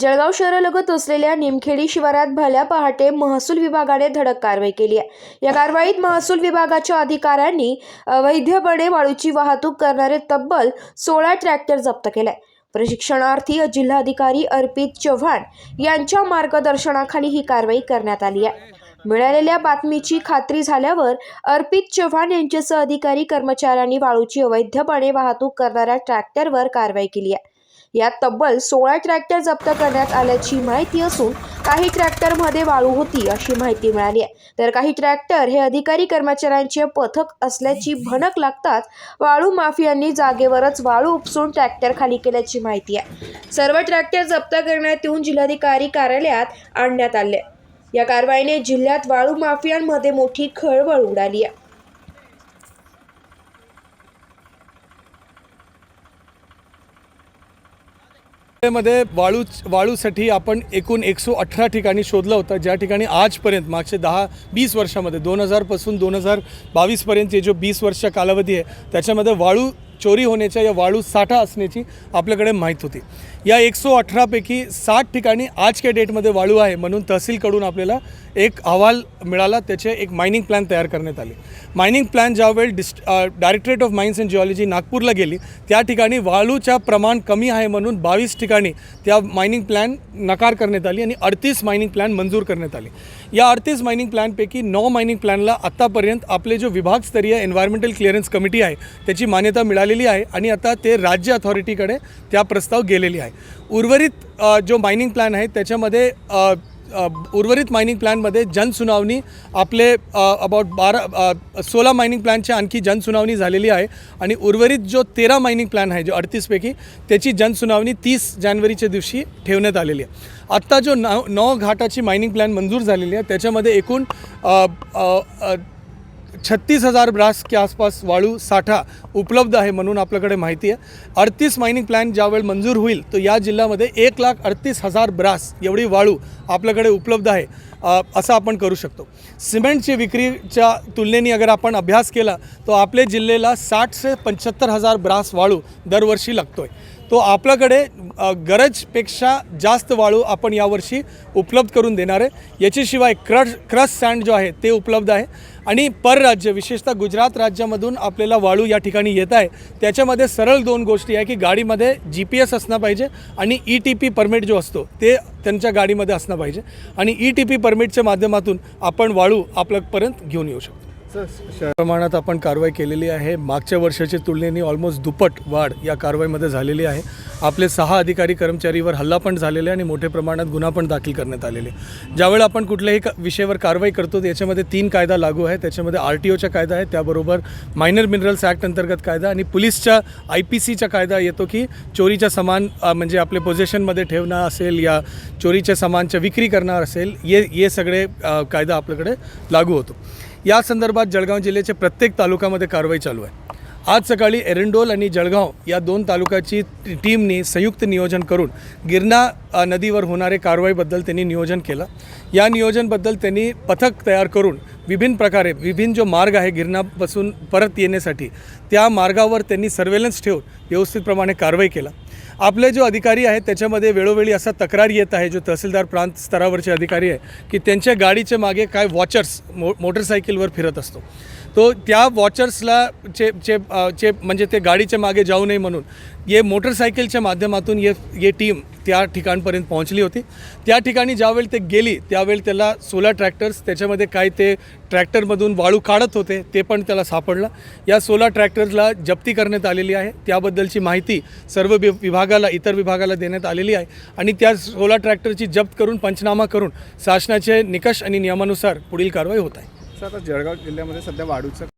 जळगाव शहरालगत असलेल्या निमखेडी शिवारात भल्या पहाटे महसूल विभागाने धडक कारवाई केली आहे. या कारवाईत महसूल विभागाच्या अधिकाऱ्यांनी अवैधपणे वाळूची वाहतूक करणारे तब्बल सोळा ट्रॅक्टर जप्त केले. प्रशिक्षणार्थी जिल्हाधिकारी अर्पित चव्हाण यांच्या मार्गदर्शनाखाली ही कारवाई करण्यात आली आहे. मिळालेल्या बातमीची खात्री झाल्यावर अर्पित चव्हाण यांच्यासह अधिकारी कर्मचाऱ्यांनी वाळूची अवैधपणे वाहतूक करणाऱ्या ट्रॅक्टरवर कारवाई केली आहे. यात तब्बल सोळा ट्रॅक्टर जप्त करण्यात आल्याची माहिती असून काही ट्रॅक्टरमध्ये वाळू होती अशी माहिती मिळाली आहे. तर काही ट्रॅक्टर हे अधिकारी कर्मचाऱ्यांचे पथक असल्याची भनक लागताच वाळू माफियांनी जागेवरच वाळू उपसून ट्रॅक्टर खाली केल्याची माहिती आहे. सर्व ट्रॅक्टर जप्त करण्यात येऊन जिल्हाधिकारी कार्यालयात आणण्यात आले. या कारवाईने जिल्ह्यात वाळू माफियांमध्ये मोठी खळबळ उडाली आहे. मध्ये वाळू वाळूसाठी आपण एकूण एकशे अठरा ठिकाणी शोधलं होतं. ज्या ठिकाणी आजपर्यंत मागचे दहा वीस वर्षामध्ये दोन हजारपासून दोन हजार बावीसपर्यंतचे जो वीस वर्ष कालावधी आहे त्याच्यामध्ये वाळू चोरी होण्याच्या या वाळू साठा असण्याची आपल्याकडे माहीत होती. या एकशे अठरापैकी साठ ठिकाणी आजच्या डेटमध्ये वाळू आहे म्हणून तहसीलकडून आपल्याला एक अहवाल मिळाला. त्याचे एक मायनिंग प्लॅन तयार करण्यात आले. मायनिंग प्लॅन ज्यावेळी डिस् directorate of mines and geology नागपूरला गेली त्या ठिकाणी वाळूच्या प्रमाण कमी आहे म्हणून बावीस ठिकाणी त्या मायनिंग प्लॅन नकार करण्यात आली आणि अडतीस मायनिंग प्लॅन मंजूर करण्यात आली. या अडतीस मायनिंग प्लॅनपैकी नऊ मायनिंग प्लॅनला आत्तापर्यंत आपले जो विभागस्तरीय एन्व्हायरमेंटल क्लिअरन्स कमिटी आहे त्याची मान्यता मिळालेली आहे आणि आता ते राज्य अथॉरिटीकडे त्या प्रस्ताव गेलेली आहे. उर्वरित जो मायनिंग प्लॅन आहे त्याच्यामध्ये उर्वरित मायनिंग प्लॅनमध्ये जनसुनावणी आपले अबाउट बारा सोळा मायनिंग प्लॅनच्या आणखी जनसुनावणी झालेली आहे. आणि उर्वरित जो तेरा मायनिंग प्लॅन आहे जो अडतीसपैकी त्याची जनसुनावणी तीस जानेवारीच्या दिवशी ठेवण्यात आलेली आहे. आत्ता जो नऊ नऊ घाटाची मायनिंग प्लॅन मंजूर झालेली आहे त्याच्यामध्ये एकूण छत्तीस हजार ब्रास के आसपास वाळू साठा उपलब्ध आहे म्हणून आपल्याकडे माहिती आहे. अडतीस मायनिंग प्लॅन ज्यावेळी मंजूर होईल तर या जिल्ह्यामध्ये एक लाख अडतीस हजार ब्रास एवढी वाळू आपल्याकडे उपलब्ध आहे असं आपण करू शकतो. सिमेंटची विक्रीच्या तुलनेने अगर आपण अभ्यास केला तर आपल्या जिल्ह्याला साठ से पंच्याहत्तर हजार ब्रास वाळू दरवर्षी लागतो आहे तो आपल्याकडे गरजपेक्षा जास्त वाळू आपण यावर्षी उपलब्ध करून देणार आहे. याच्याशिवाय क्रश क्रश सँड जो आहे ते उपलब्ध आहे. आणि परराज्य विशेषतः गुजरात राज्यामधून आपल्याला वाळू या ठिकाणी येत आहे. त्याच्यामध्ये सरळ दोन गोष्टी आहे की गाडीमध्ये जी पी एस असणं पाहिजे आणि ई टी पी परमिट जो असतो ते त्यांच्या गाडीमध्ये असणं पाहिजे. आणि ई टी पी परमिटच्या माध्यमातून आपण वाळू आपल्यापर्यंत घेऊन येऊ शकतो. प्रमाणात आपण कारवाई केलेली आहे. मागच्या वर्षाच्या तुलनेने ऑलमोस्ट दुप्पट वाढ या कारवाईमध्ये झालेली आहे. आपले सहा अधिकारी कर्मचारीवर हल्ला पण झालेला आहे आणि मोठ्या प्रमाणात गुन्हा पण दाखल करण्यात आलेले आहे. ज्यावेळी आपण कुठल्याही क- विषयावर कारवाई करतो याच्यामध्ये तीन कायदा लागू आहे त्याच्यामध्ये आर टी ओचा कायदा आहे त्याबरोबर मायनर मिनरल्स ॲक्ट अंतर्गत कायदा आणि पोलीसच्या आय पी सीचा कायदा येतो की चोरीच्या सामान म्हणजे आपले पोझिशनमध्ये ठेवणं असेल या चोरीच्या सामानच्या विक्री करणार असेल ये ये सगळे कायदा आपल्याकडे लागू होतो. या संदर्भात जळगाव जिल्ह्याच्या प्रत्येक तालुक्यामध्ये कारवाई चालू आहे. आज सकाळी एरंडोल आणि जळगाव या दोन तालुक्याची टी- टीमनी संयुक्त नियोजन करून गिरणा नदीवर होणारे कारवाईबद्दल त्यांनी नियोजन केलं. या नियोजनबद्दल त्यांनी पथक तयार करून विभिन्न प्रकारे विभिन्न जो मार्ग आहे गिरणापासून परत येण्यासाठी त्या मार्गावर त्यांनी सर्वेलन्स ठेवून व्यवस्थितप्रमाणे कारवाई केला. आपले जो अधिकारी आहेत त्याच्यामध्ये वेळोवेळी असा तक्रार येत आहे जो तहसीलदार प्रांत स्तरावरचे अधिकारी आहे की त्यांच्या गाडीच्या मागे काय वॉचर्स मो मोटरसायकलवर फिरत असतो. तो त्या वॉचर्सला चे चे चे म्हणजे ते गाडीच्या मागे जाऊ नये म्हणून ये मोटरसायकलच्या माध्यमातून ये ये टीम त्या ठिकाणपर्यंत पोहोचली होती. त्या ठिकाणी ज्यावेळी ते गेली त्यावेळी त्याला सोळा ट्रॅक्टर्स त्याच्यामध्ये काय ते ट्रॅक्टरमधून वाळू काढत होते ते पण त्याला सापडलं. या सोळा ट्रॅक्टर्सला जप्ती करण्यात आलेली आहे. त्याबद्दलची माहिती सर्व वि विभागाला इतर विभागाला देण्यात आलेली आहे. आणि त्या सोला ट्रॅक्टरची जप्त करून पंचनामा करून शासनाचे निकष आणि नियमानुसार पुढील कारवाई होत आहे. सर आता जळगाव जिल्ह्यामध्ये सध्या वाढूचं